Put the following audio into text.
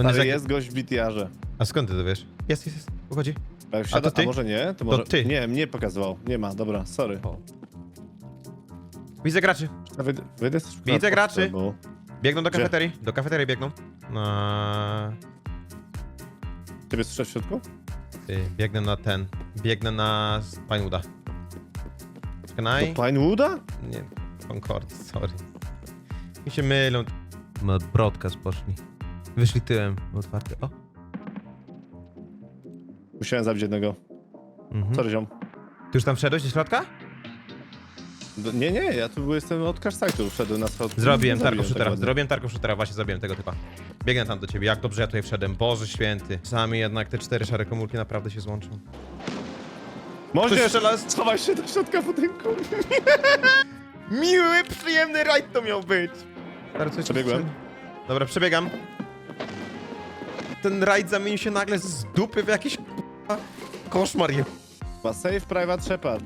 On jest Ale jak... jest gość w BTR-ze. A skąd ty to wiesz? Jest, jest, jest. Uchodzi. Jak wsiada, to ty? a może nie? To, może... ty. Nie, mnie pokazywał. Nie ma, dobra, sorry. Widzę graczy. Z Widzę na graczy. Bo... Biegną do Gdzie? kafeterii. Do kafeterii biegną. Na... Ciebie słyszę w środku? Ty, biegnę na ten. Biegnę na Pinewooda. I? Do Pinewooda? Nie, Concord, sorry. Mi się mylą. No, broadcast poszli. Wyszli tyłem, otwarty. O. Musiałem zabić jednego. Mhm. Sorry, ziom. Ty już tam wszedłeś do środka? D- Nie, nie, ja tu jestem od site'u, wszedłem na schod. Zrobiłem tarko shootera. Zrobiłem tarko shootera, właśnie zabiłem tego typa. Biegnę tam do ciebie, jak dobrze ja tutaj wszedłem. Boże święty. Sami jednak te cztery szare komórki naprawdę się złączą. Ktoś Możesz! strzela- Schowaj się do środka budynku. Miły, przyjemny rajd to miał być. Coś Przebiegłem. strzeli. Dobra, przebiegam. Ten rajd zamienił się nagle z dupy w jakiś koszmar. je- safe private Shepard.